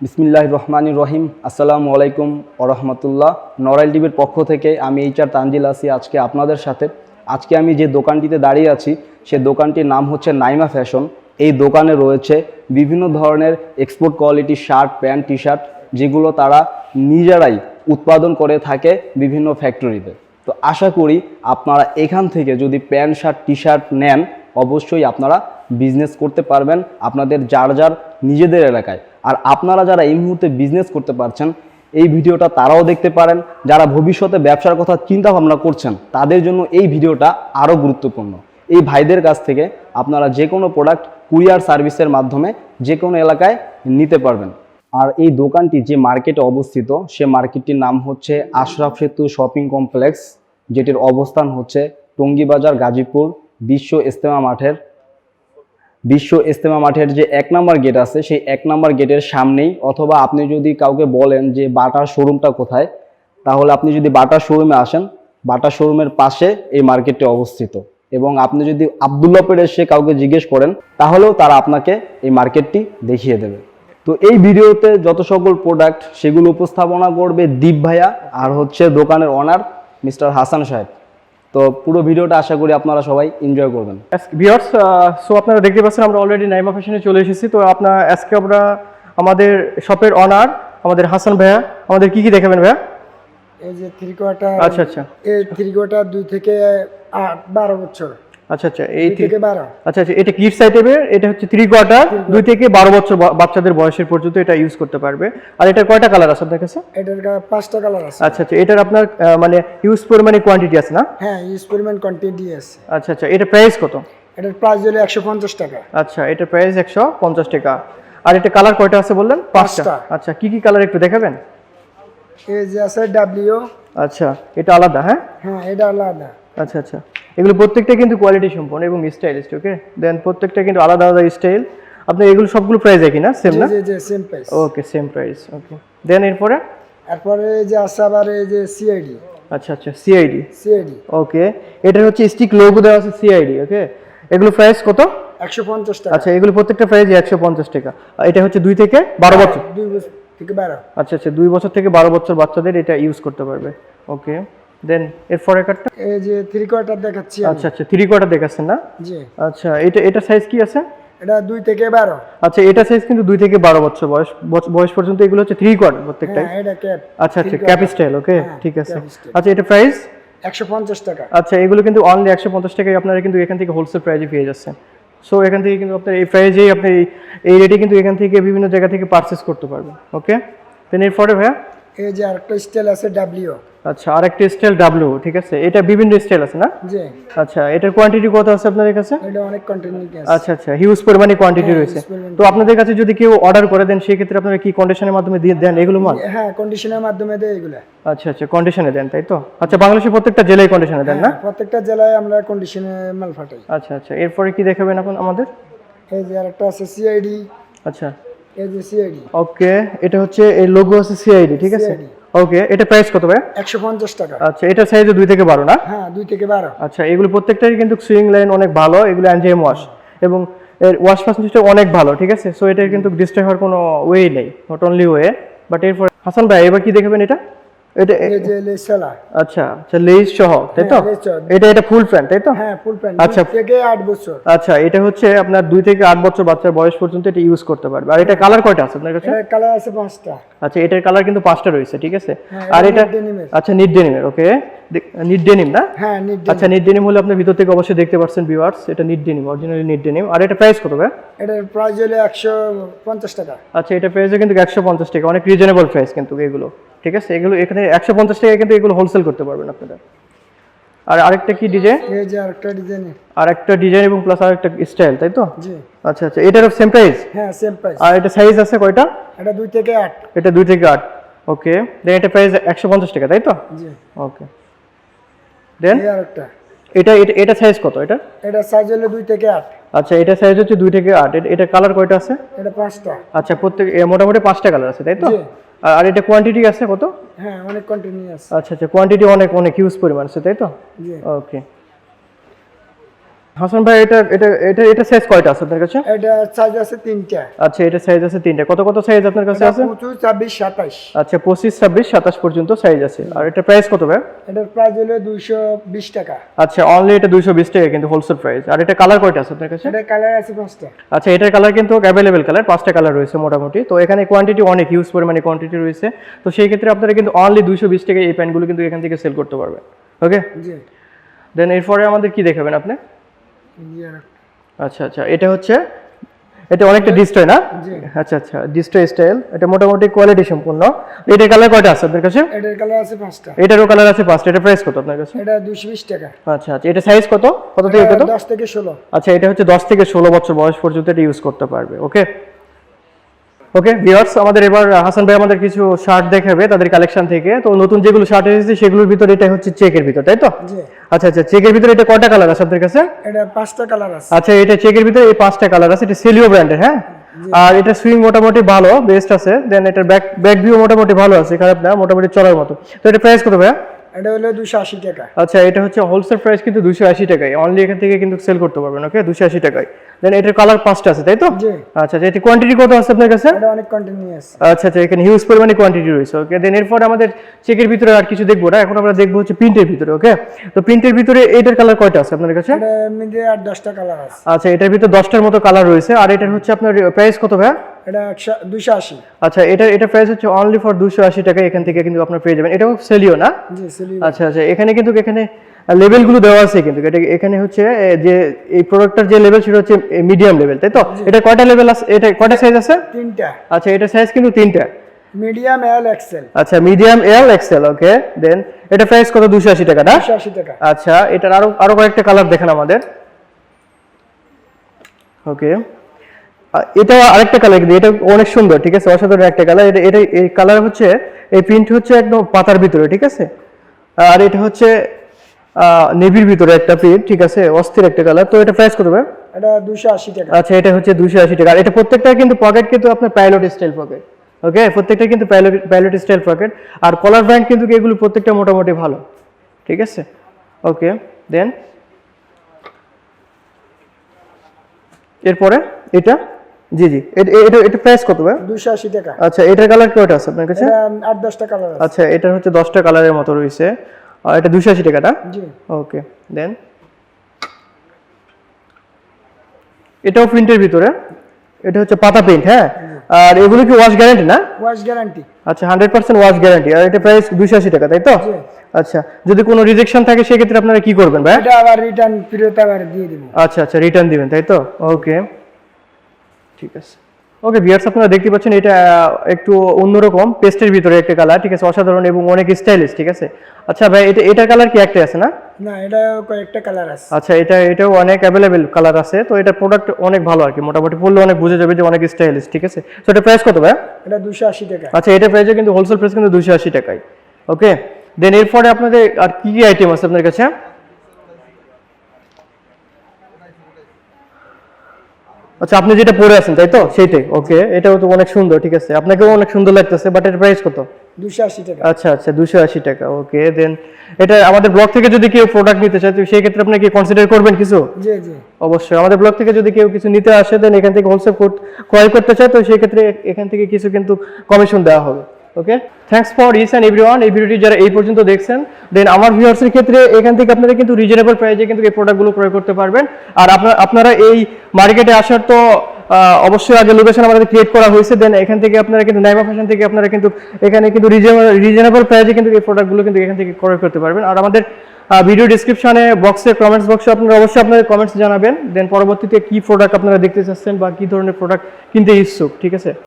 বিসমিল্লাহ রহমানির রহিম। আসসালামু আলাইকুম ওরহমতুল্লাহ নরাইল টিভির পক্ষ থেকে আমি এইচ আর তানজিল আছি আজকে আপনাদের সাথে। আজকে আমি যে দোকানটিতে দাঁড়িয়ে আছি, সে দোকানটির নাম হচ্ছে নাইমা ফ্যাশন। এই দোকানে রয়েছে বিভিন্ন ধরনের export quality shirt pant T shirt যেগুলো তারা নিজেরাই উৎপাদন করে থাকে বিভিন্ন ফ্যাক্টরিতে তো আশা করি আপনারা এখান থেকে যদি প্যান্ট, শার্ট টি শার্ট নেন, অবশ্যই আপনারা বিজনেস করতে পারবেন আপনাদের যার যার নিজেদের এলাকায়। আর আপনারা যারা এই মুহূর্তে বিজনেস করতে পারছেন, এই ভিডিওটা তারাও দেখতে পারেন। যারা ভবিষ্যতে ব্যবসার কথা চিন্তা ভাবনা করছেন, তাদের জন্য এই ভিডিওটা আরও গুরুত্বপূর্ণ। এই ভাইদের কাছ থেকে আপনারা যে কোনো প্রোডাক্ট কুরিয়ার সার্ভিসের মাধ্যমে যে কোনো এলাকায় নিতে পারবেন। আর এই দোকানটি যে মার্কেটে অবস্থিত, সে মার্কেটটির নাম হচ্ছে আশরাফ সেতু শপিং কমপ্লেক্স যেটির অবস্থান হচ্ছে টঙ্গীবাজার গাজীপুর বিশ্ব ইস্তেমা মাঠের বিশ্ব ইস্তেমা মাঠের যে এক নম্বর গেট আছে, সেই এক নম্বর গেটের সামনেই, অথবা আপনি যদি কাউকে বলেন যে বাটার শোরুমটা কোথায়, তাহলে আপনি যদি বাটার শোরুমে আসেন, বাটার শোরুমের পাশে এই মার্কেটটি অবস্থিত। এবং আপনি যদি আবদুল্লাপুর এসে কাউকে জিজ্ঞেস করেন, তাহলেও তারা আপনাকে এই মার্কেটটি দেখিয়ে দেবে। তো এই ভিডিওতে যত সকল প্রোডাক্ট সেগুলো উপস্থাপনা করবে দীপ ভাইয়া, আর হচ্ছে দোকানের ওনার মিস্টার হাসান সাহেব। তো পুরো ভিডিওটা আশা করি আপনারা সবাই এনজয় করবেন। ভিউয়ার্স সো আপনারা দেখতে পাচ্ছেন আমরা অলরেডি নাইমা ফ্যাশনে চলে এসেছি। তো আপনার আজকে আমরা আমাদের শপের অনার আমাদের হাসান ভাইয়া আমাদের কি কি দেখাবেন ভাইয়া? এই যে থ্রি কোয়ার্টার আচ্ছা আচ্ছা। এই থ্রি কোয়ার্টার দুই থেকে আট বারো বছর। আচ্ছা আচ্ছা এই থেকে বারো। আচ্ছা আচ্ছা এটা কিডস আইটেমের এটা হচ্ছে থ্রি কোয়ার্টার দুই থেকে বারো বছর বাচ্চাদের বয়সের পর্যন্ত এটা ইউজ করতে পারবে। আর এটা কয়টা কালার আছে আপনার কাছে? এটার পাঁচটা কালার আছে। আচ্ছা আচ্ছা এটার আপনার মানে ইউজ পরিমাণে কোয়ান্টিটি আছে না? হ্যাঁ এক্সপেরিমেন্ট কোয়ান্টিটি আছে। আচ্ছা আচ্ছা এটা প্রাইস কত? এটার প্রাইস হলো একশো পঞ্চাশ টাকা। আচ্ছা এটা প্রাইস একশো পঞ্চাশ টাকা। আর এটা কালার কয়টা আছে বললেন? পাঁচটা। আচ্ছা কি কি কালার একটু দেখাবেন? এই যে আছে ডাব্লিউ আচ্ছা এটা আলাদা হ্যাঁ? হ্যাঁ এটা আলাদা। আচ্ছা আচ্ছা। এগুলো প্রত্যেকটা কিন্তু কোয়ালিটি সম্পন্ন এবং স্টাইলিস্ট ওকে দেন প্রত্যেকটা কিন্তু আলাদা আলাদা স্টাইল আপনি এগুলো সবগুলো প্রাইস একই না? সেম না? Same price okay same price okay then এরপরে? তারপরে এই যে আছে আবার এই যে সিআইডি আচ্ছা আচ্ছা সিআইডি সিআইডি ওকে এটার হচ্ছে স্টিক লোগো দেওয়া আছে সিআইডি ওকে এগুলো প্রাইস কত? একশো পঞ্চাশ টাকা। আচ্ছা এগুলো প্রত্যেকটা প্রাইস একশো পঞ্চাশ টাকা। এটা হচ্ছে দুই থেকে বারো বছর? দুই বছর থেকে বারো। আচ্ছা আচ্ছা দুই বছর থেকে বারো বছর বাচ্চাদের এটা ইউজ করতে পারবে ওকে দেন এরপরে কার্ডটা এই যে থ্রি কোয়ার্টার দেখাচ্ছি আচ্ছা আচ্ছা থ্রি কোয়ার্টার দেখাচ্ছেন না? জি। আচ্ছা এটা এটা সাইজ কি আছে? এটা দুই থেকে বারো। আচ্ছা এটা সাইজ কিন্তু দুই থেকে বারো বছর বয়স বয়স পর্যন্ত এগুলো হচ্ছে থ্রি কোয়ার্টার প্রত্যেকটাই। হ্যাঁ আচ্ছা আচ্ছা ক্যাপ স্টাইল ওকে ঠিক আছে। আচ্ছা এটা প্রাইস একশো পঞ্চাশ টাকা। আচ্ছা এগুলো কিন্তু অনলি একশো পঞ্চাশ টাকায় আপনারা কিন্তু এখান থেকে হোলসেল প্রাইজে পেয়ে যাচ্ছেন। সো এখান থেকে কিন্তু আপনার এই প্রাইজেই আপনি এই- এই রেটে কিন্তু এখান থেকে বিভিন্ন জায়গা থেকে পারচেস করতে পারবেন ওকে দেন এরপরে ভাইয়া? এই যে আরেকটা স্টাইল আছে ডাব্লিউ আচ্ছা আরেকটা স্টাইল ডাব্লিউ ঠিক আছে? এটা বিভিন্ন স্টাইল আছে না? জি। আচ্ছা এটার কোয়ান্টিটি কত আছে আপনাদের কাছে? এটা অনেক কন্টিনিউ আছে আচ্ছা আচ্ছা হিউজ পরিমাণে কোয়ান্টিটি হ্যাঁ, রয়েছে। তো আপনাদের কাছে যদি কেউ অর্ডার করে দেন সেই ক্ষেত্রে আপনারা কি কন্ডিশনের মাধ্যমে দিয়ে দেন এগুলো মাল? হ্যাঁ কন্ডিশনের মাধ্যমে দেয় এগুলা। আচ্ছা আচ্ছা কন্ডিশনে দেন তাই তো? আচ্ছা বাংলাদেশের প্রত্যেকটা জেলায় কন্ডিশনে দেন না? হ্যাঁ, প্রত্যেকটা জেলায় আমরা কন্ডিশনে মাল ফাটাই আচ্ছা আচ্ছা এরপরে কি দেখাবেন এখন আমাদের? এই যে আরেকটা আছে সিআইডি আচ্ছা। এই যে সিআইডি ওকে এটা হচ্ছে এই লোগো আছে সিআইডি ঠিক আছে? ওকে এটা প্রাইস কত ভাই? একশো পঞ্চাশ টাকা। আচ্ছা এটা সাইজে দুই থেকে বারো না? হ্যাঁ দুই থেকে বারো। আচ্ছা এগুলো প্রত্যেকটারই কিন্তু সুইং লাইন অনেক ভালো এগুলো অ্যানজেম ওয়াশ এবং এর ওয়াশ পার্সেন্টেজটা অনেক ভালো ঠিক আছে? সো এটা কিন্তু ডিস্ট্রয় হওয়ার কোনো ওয়ে নেই নট অনলি ওয়ে বাট এরপর হাসান ভাই এবার কি দেখাবেন এটা? এটা আচ্ছা আচ্ছা লেস সহ তাই তো? হ্যাঁ। এটা এটা ফুল প্যান্ট তাই তো? হ্যাঁ ফুল প্যান্ট আচ্ছা। থেকে বছর। আচ্ছা এটা হচ্ছে আপনার দুই থেকে আট বছর বাচ্চার বয়স পর্যন্ত এটা ইউজ করতে পারবে। আর এটা কালার কয়টা আছে আপনার কাছে? কালার আছে পাঁচটা। আচ্ছা এটার কালার কিন্তু পাঁচটা রয়েছে ঠিক আছে? হ্যাঁ, আর এটা। আচ্ছা ডেনিমের ওকে নিট ডেনিম না? হ্যাঁ আচ্ছা নিট ডেনিম হলে আপনি ভিতর থেকে অবশ্যই দেখতে পাচ্ছেন ভিউয়ার্স এটা knit denim originally knit denim. আর এটা প্রাইস কত ভাই এটার প্রাইস হলো একশো পঞ্চাশ টাকা। আচ্ছা এটা প্রাইসও কিন্তু একশো পঞ্চাশ টাকা অনেক রিজনেবল প্রাইস কিন্তু এগুলো। ঠিক আছে? এগুলো এখানে একশো পঞ্চাশ টাকা কিন্তু এগুলো হোলসেল করতে পারবেন আপনারা। আর আরেকটা কি ডিজাইন এই যে আরেকটা ডিজাইন আর একটা ডিজাইন এবং প্লাস আরেকটা স্টাইল তাই তো? জি। আচ্ছা আচ্ছা এটারও সেম প্রাইস হ্যাঁ সেম প্রাইস আর এটা সাইজ আছে কয়টা? এটা দুই থেকে আট। এটা দুই থেকে আট। ওকে দেন এটা প্রাইস একশো পঞ্চাশ টাকা তাই তো? জি। ওকে দেন এটা এটা এটা সাইজ কত এটা? এটা সাইজ হলো দুই থেকে আট। আচ্ছা এটা সাইজ হচ্ছে দুই থেকে আট। এটা- এটা কালার কয়টা আছে? এটা পাঁচটা। আচ্ছা প্রত্যেক মোটামুটি পাঁচটা কালার আছে তাই তো? আর এটা কোয়ান্টিটি আছে কত? হ্যাঁ অনেক কন্টিনিউয়াস আচ্ছা আচ্ছা কোয়ান্টিটি অনেক অনেক হিউজ পরিমাণ আছে তাই তো? ওকে হাসান ভাই এটা এটা এটা এটা সাইজ কয়টা আছে আপনার কাছে? এটা সাইজ আছে তিনটা। আচ্ছা এটা সাইজ আছে তিনটা। কত কত সাইজ আপনার কাছে আছে? পঁচিশ ছাব্বিশ সাতাশ। আচ্ছা পঁচিশ ছাব্বিশ সাতাশ পর্যন্ত সাইজ আছে। আর এটা প্রাইস কত ভাই? এটার প্রাইস হলো দুইশো বিশ টাকা। আচ্ছা অনলি এটা দুইশো বিশ টাকা কিন্তু হোলসেল প্রাইস আর এটা কালার কয়টা আছে আপনার কাছে? এটা কালার আছে পাঁচটা। আচ্ছা এটার কালার কিন্তু অ্যাভেলেবেল কালার পাঁচটা কালার রয়েছে মোটামুটি। তো এখানে কোয়ান্টিটি অনেক হিউজ পরিমাণে কোয়ান্টিটি রয়েছে। তো সেই ক্ষেত্রে আপনারা কিন্তু অনলি দুইশো বিশ টাকায় এই প্যান্টগুলো কিন্তু এখান থেকে সেল করতে পারবেন। ওকে জি। দেন এরপরে আমাদের কি দেখাবেন আপনি? আচ্ছা আচ্ছা এটা হচ্ছে এটা অনেকটা ডিস্ট্রয় না? আচ্ছা আচ্ছা ডিস্ট্রয় স্টাইল এটা মোটামুটি কোয়ালিটি সম্পূর্ণ। এটার কালার কয়টা আছে আপনার কাছে? এটার কালার আছে পাঁচটা। এটারও কালার আছে পাঁচটা এটা প্রাইস কত আপনার কাছে? এটা দুইশো বিশ টাকা। আচ্ছা আচ্ছা এটা সাইজ কত? কত থেকে কত? দশ থেকে ষোলো। আচ্ছা এটা হচ্ছে দশ থেকে ষোলো বছর বয়স পর্যন্ত এটা ইউজ করতে পারবে ওকে ওকে ভিউয়ার্স আমাদের এবার হাসান ভাই আমাদের কিছু শার্ট দেখাবে তাদের কালেকশন থেকে। তো নতুন যেগুলো শার্ট এসেছে সেগুলোর ভিতরে এটা হচ্ছে চেকের ভিতর তাই তো? আচ্ছা আচ্ছা চেকের ভিতরে এটা কয়টা কালার আছে আপনাদের কাছে? এটা পাঁচটা কালার আছে। আচ্ছা এটা চেকের ভিতরে এই পাঁচটা কালার আছে এটা সেলিও ব্র্যান্ডের হ্যাঁ? আর এটা সুইং মোটামুটি ভালো বেস্ট আছে। দেন এটার ব্যাক ব্যাক ভিউ মোটামুটি ভালো আছে খারাপ না মোটামুটি চলার মতো। তো এটা প্রাইস কত ভাইয়া? এটা হলো দুশো আশি টাকা। আচ্ছা এটা হচ্ছে হোলসেল প্রাইস কিন্তু দুশো আশি টাকায়। অনলি এখান থেকে কিন্তু সেল করতে পারবেন ওকে দুশো আশি টাকায়। দেন এটার কালার পাঁচটা আছে তাই তো? জি। আচ্ছা আচ্ছা এটা কোয়ান্টিটি কত আছে আপনার কাছে? এটা অনেক কন্টিনিউয়াস আচ্ছা আচ্ছা এখানে হিউজ পরিমাণে কোয়ান্টিটি রয়েছে ওকে দেন এরপর আমাদের চেকের ভিতরে আর কিছু দেখব না। এখন আমরা দেখব হচ্ছে প্রিন্টের ভিতরে ওকে তো প্রিন্টের ভিতরে এটার কালার কয়টা আছে আপনার কাছে? এটা মিলে আর দশটা কালার আছে। আচ্ছা এটার ভিতরে দশটার মতো কালার রয়েছে। আর এটার হচ্ছে আপনার প্রাইস কত ভাইয়া? এটা দুশো আশি। আচ্ছা এটা এটা প্রাইস হচ্ছে অনলি ফর দুশো আশি টাকা এখান থেকে কিন্তু আপনার পেয়ে যাবেন। এটাও সেলিও না? আচ্ছা আচ্ছা এখানে কিন্তু এখানে লেভেলগুলো দেওয়া আছে কিন্তু। এটা এখানে হচ্ছে যে এই প্রোডাক্টটার যে লেভেল সেটা হচ্ছে মিডিয়াম লেভেল তাই তো? এটা কয়টা লেভেল আছে? এটা কয়টা সাইজ আছে? তিনটা। আচ্ছা এটা সাইজ কিন্তু তিনটা। মিডিয়াম এল এক্সেল আচ্ছা medium L X L okay then এটা প্রাইস কত? দুশো আশি টাকা না? টাকা। আচ্ছা এটার আরও আরও কয়েকটা কালার দেখেন আমাদের। ওকে এটা আরেকটা কালার কিন্তু এটা অনেক সুন্দর ঠিক আছে? অসাধারণ একটা কালার এটা এটা এই কালার হচ্ছে এই প্রিন্ট হচ্ছে একদম পাতার ভিতরে ঠিক আছে? আর এটা হচ্ছে নেভির ভিতরে একটা প্রিন্ট ঠিক আছে? অস্থির একটা কালার তো এটা প্রাইস কত ভাই? এটা দুশো আশি টাকা। আচ্ছা এটা হচ্ছে দুশো আশি টাকা। আর এটা প্রত্যেকটা কিন্তু পকেট কিন্তু আপনার পাইলট স্টাইল পকেট ওকে প্রত্যেকটা কিন্তু পাইলট স্টাইল পকেট আর কলার ব্র্যান্ড কিন্তু এগুলো প্রত্যেকটা মোটামুটি ভালো ঠিক আছে? ওকে দেন এরপরে এটা? জি জি। এটা এটা প্রাইস কত ভাই? দুশো আশি টাকা। আচ্ছা এটার কালার কয়টা আছে আপনার কাছে? এটা কালার আছে। আচ্ছা এটার হচ্ছে দশটা কালারের মতো রয়েছে। আর এটা দুশো আশি টাকা না? জি। ওকে দেন এটাও প্রিন্টের ভিতরে। এটা হচ্ছে পাতা প্রিন্ট হ্যাঁ? আর এগুলো কি ওয়াশ গ্যারান্টি না? ওয়াশ গ্যারান্টি আচ্ছা হান্ড্রেড পার্সেন্ট ওয়াশ গ্যারান্টি আর এটা প্রাইস দুশো আশি টাকা তাই তো? আচ্ছা যদি কোনো রিজেকশন থাকে সেক্ষেত্রে আপনারা কি করবেন ভাই? এটা আবার রিটার্ন ফেরত আবার দিয়ে দেবো। আচ্ছা আচ্ছা রিটার্ন দিবেন তাই তো? ওকে ঠিক আছে। ওকে ভিয়ার্স আপনারা দেখতে পাচ্ছেন এটা একটু অন্যরকম পেস্টের ভিতরে একটা কালার ঠিক আছে অসাধারণ এবং অনেক স্টাইলিশ ঠিক আছে? আচ্ছা ভাই এটা এটার কালার কি একটা আছে না? না এটা কয়েকটা কালার আছে। আচ্ছা এটা এটাও অনেক অ্যাভেলেবেল কালার আছে তো এটা প্রোডাক্ট অনেক ভালো আর কি মোটামুটি পড়লে অনেক বুঝে যাবে যে অনেক স্টাইলিশ ঠিক আছে? তো এটা প্রাইস কত ভাই? এটা দুশো আশি টাকা। আচ্ছা এটা প্রাইসে কিন্তু হোলসেল প্রাইস কিন্তু দুশো আশি টাকায় ওকে দেন এরপরে আপনাদের আর কি কি আইটেম আছে আপনার কাছে? আচ্ছা আপনি যেটা পরে আছেন তাই তো? সেইটাই ওকে এটাও তো অনেক সুন্দর ঠিক আছে। আপনাকেও অনেক সুন্দর লাগতেছে বাট এর প্রাইস কত? দুশো আশি টাকা। আচ্ছা আচ্ছা দুশো আশি টাকা ওকে দেন এটা আমাদের ব্লগ থেকে যদি কেউ প্রোডাক্ট নিতে চায় তো সেই ক্ষেত্রে আপনি কি কনসিডার করবেন কিছু? জি জি। অবশ্যই আমাদের ব্লগ থেকে যদি কেউ কিছু নিতে আসে দেন এখান থেকে হোলসেল ক্রয় করতে চায় তো সেই ক্ষেত্রে এখান থেকে কিছু কিন্তু কমিশন দেওয়া হবে। Okay thanks for this and everyone এই ভিডিওটি যারা এই পর্যন্ত দেখছেন দেন আমার ভিউয়ার্সের ক্ষেত্রে এখান থেকে আপনারা কিন্তু রিজনেবল প্রাইসে কিন্তু এই প্রোডাক্টগুলো ক্রয় করতে পারবেন। আর আপনারা আপনারা এই মার্কেটে আসার তো অবশ্যই আগে লোকেশন আমাদের ক্রিয়েট করা হয়েছে। দেন এখান থেকে আপনারা কিন্তু নাইমা ফ্যাশন থেকে আপনারা কিন্তু এখানে কিন্তু রিজনেবল প্রাইসে কিন্তু এই প্রোডাক্টগুলো কিন্তু এখান থেকে ক্রয় করতে পারবেন। আর আমাদের ভিডিও ডিসক্রিপশনে বক্সে কমেন্টস বক্সে আপনারা অবশ্যই আপনাদের কমেন্টস জানাবেন। দেন পরবর্তীতে কি প্রোডাক্ট আপনারা দেখতে চাচ্ছেন বা কি ধরনের প্রোডাক্ট কিনতে ইচ্ছুক, ঠিক আছে?